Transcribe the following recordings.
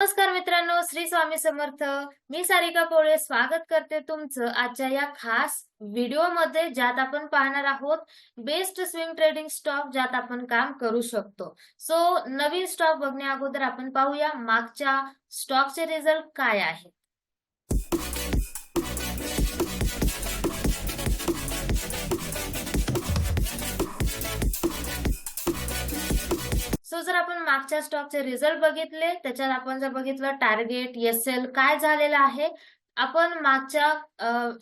नमस्कार मित्रांनो श्री स्वामी समर्थ. मी सारिका पोळे स्वागत करते तुमचं आजच्या या खास व्हिडिओमध्ये ज्यात आपण पाहणार आहोत बेस्ट स्विंग ट्रेडिंग स्टॉक ज्यात आपण काम करू शकतो. सो नवीन स्टॉक बघण्या अगोदर आपण पाहूया मागच्या स्टॉकचे रिझल्ट काय आहे सो जर आपण मागच्या स्टॉकचे रिझल्ट बघितले त्याच्यात आपण जर बघितलं टार्गेट एस एल काय झालेलं आहे आपण मागच्या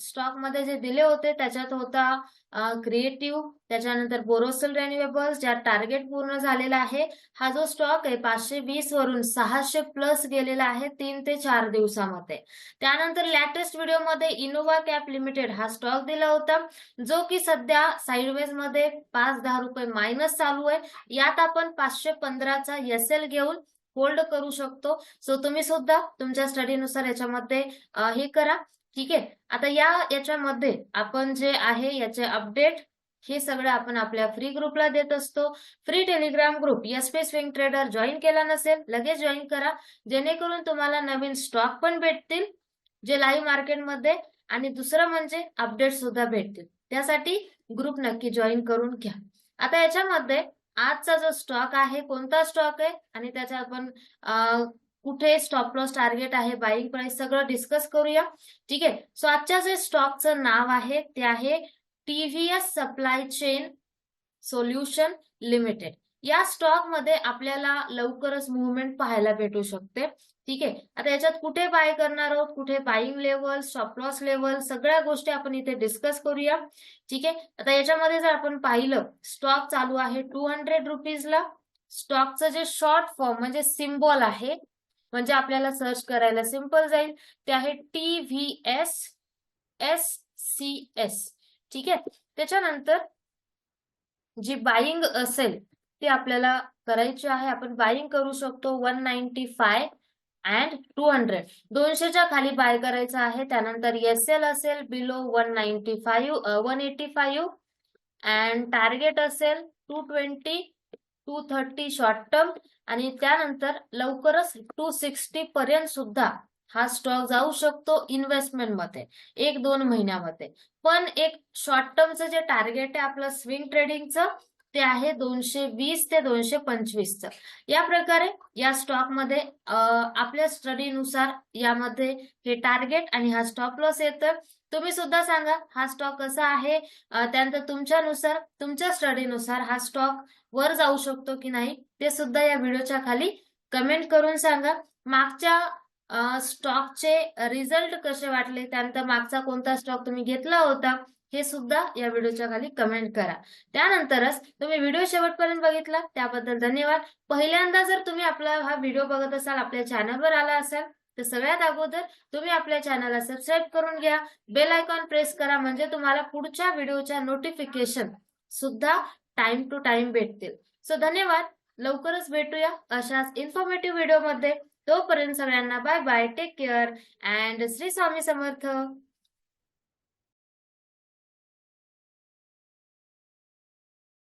स्टॉकमध्ये जे दिले होते त्याच्यात होता क्रिएटिव्ह त्याच्यानंतर बोरोसल रेन्युएबल्स ज्या टार्गेट पूर्ण झालेला आहे. हा जो स्टॉक आहे पाचशे वीस वरून सहाशे प्लस गेलेला आहे तीन ते चार दिवसामध्ये. त्यानंतर लॅटेस्ट व्हिडिओमध्ये इनोवा कॅप लिमिटेड हा स्टॉक दिला होता जो की सध्या साईडवेजमध्ये पाच दहा रुपये मायनस चालू आहे. यात आपण पाचशे पंधराचा एस एल घेऊन होल्ड करू शकतो. सो तुम्ही सुद्धा तुमच्या स्टडीनुसार याच्यामध्ये हे करा. ठीक आहे? आता या याच्यामध्ये आपण जे आहे याचे अपडेट हे सगळं आपण आपल्या फ्री ग्रुपला देत असतो. Free Telegram group S P swing trader join केला नसेल लगेच जॉईन करा. जेणेकरून तुम्हाला नवीन स्टॉक पण भेटतील जे लाईव्ह मार्केटमध्ये आणि दुसरं म्हणजे अपडेट सुद्धा भेटतील. त्यासाठी ग्रुप नक्की जॉईन करून घ्या. आता याच्यामध्ये आजचा जो स्टॉक आहे कोणता स्टॉक आहे? आणि त्याचा आपण कुठे स्टॉप लॉस टार्गेट आहे बाईंग प्राइस सगळं डिस्कस करूया. ठीक आहे? सो आजच्या जे स्टॉकचं नाव आहे ते आहे TVS supply chain solution limited या स्टॉकमध्ये आपल्याला लवकरच मुवमेंट पाहायला भेटू शकते. ठीक आहे? आता याच्यात कुठे बाय करणार आहोत? कुठे buying level stop loss level सगळ्या गोष्टी आपण इथे डिस्कस करूया. ठीक आहे? आता याच्यामध्ये जर आपण पाहिलं स्टॉक चालू आहे टू हंड्रेड रुपीजला स्टॉकचं जे शॉर्ट फॉर्म म्हणजे सिम्बॉल आहे म्हणजे आपल्याला सर्च करायला सिंपल जाईल. ते आहे T V S S C S ठीक आहे? त्याच्यानंतर जी बाईंग असेल ती आपल्याला करायची आहे. आपण बाईंग करू शकतो one ninety five and two hundred दोनशेच्या खाली बाय करायचं आहे. त्यानंतर एस एल असेल below one ninety five one eighty five and target असेल two twenty two thirty short term आणि त्यानंतर लवकरच टू सिक्स्टी पर्यंत सुद्धा हा स्टॉक जाऊ शकतो इन्व्हेस्टमेंटमध्ये. एक दोन महिन्यामध्ये. पण एक शॉर्ट टर्मचं जे टार्गेट आहे आपलं स्विंग ट्रेडिंगचं ते आहे दोनशे वीस ते दोनशे पंचवीसचं या प्रकारे या स्टॉकमध्ये आपल्या स्टडीनुसार यामध्ये हे टार्गेट आणि हा स्टॉप लॉस येतं तुम्ही सुद्धा सांगा हा स्टॉक कसा आहे? त्यानंतर तुमच्यानुसार तुमच्या स्टडीनुसार हा स्टॉक वर जाऊ शकतो की नाही ते सुद्धा या व्हिडिओच्या खाली कमेंट करून सांगा. मागच्या स्टॉकचे रिझल्ट कसे वाटले? त्यानंतर मागचा कोणता स्टॉक तुम्ही घेतला होता? हे सुद्धा या व्हिडिओच्या खाली कमेंट करा. त्यानंतरच तुम्ही व्हिडिओ शेवटपर्यंत बघितला? त्याबद्दल धन्यवाद. पहिल्यांदा जर तुम्ही आपला हा व्हिडिओ बघत असाल आपल्या चॅनलवर आला असाल तर सगळ्यात अगोदर तुम्ही आपल्या चॅनलला सबस्क्राईब करून घ्या. बेल आयकॉन प्रेस करा म्हणजे तुम्हाला पुढच्या व्हिडिओच्या नोटिफिकेशन सुद्धा टाइम टू टाइम भेटतील. सो धन्यवाद. लवकरच भेटूया अशाच इन्फॉर्मेटिव्ह व्हिडिओमध्ये तोपर्यंत सगळ्यांना bye bye take care and Shri Swami Samarth.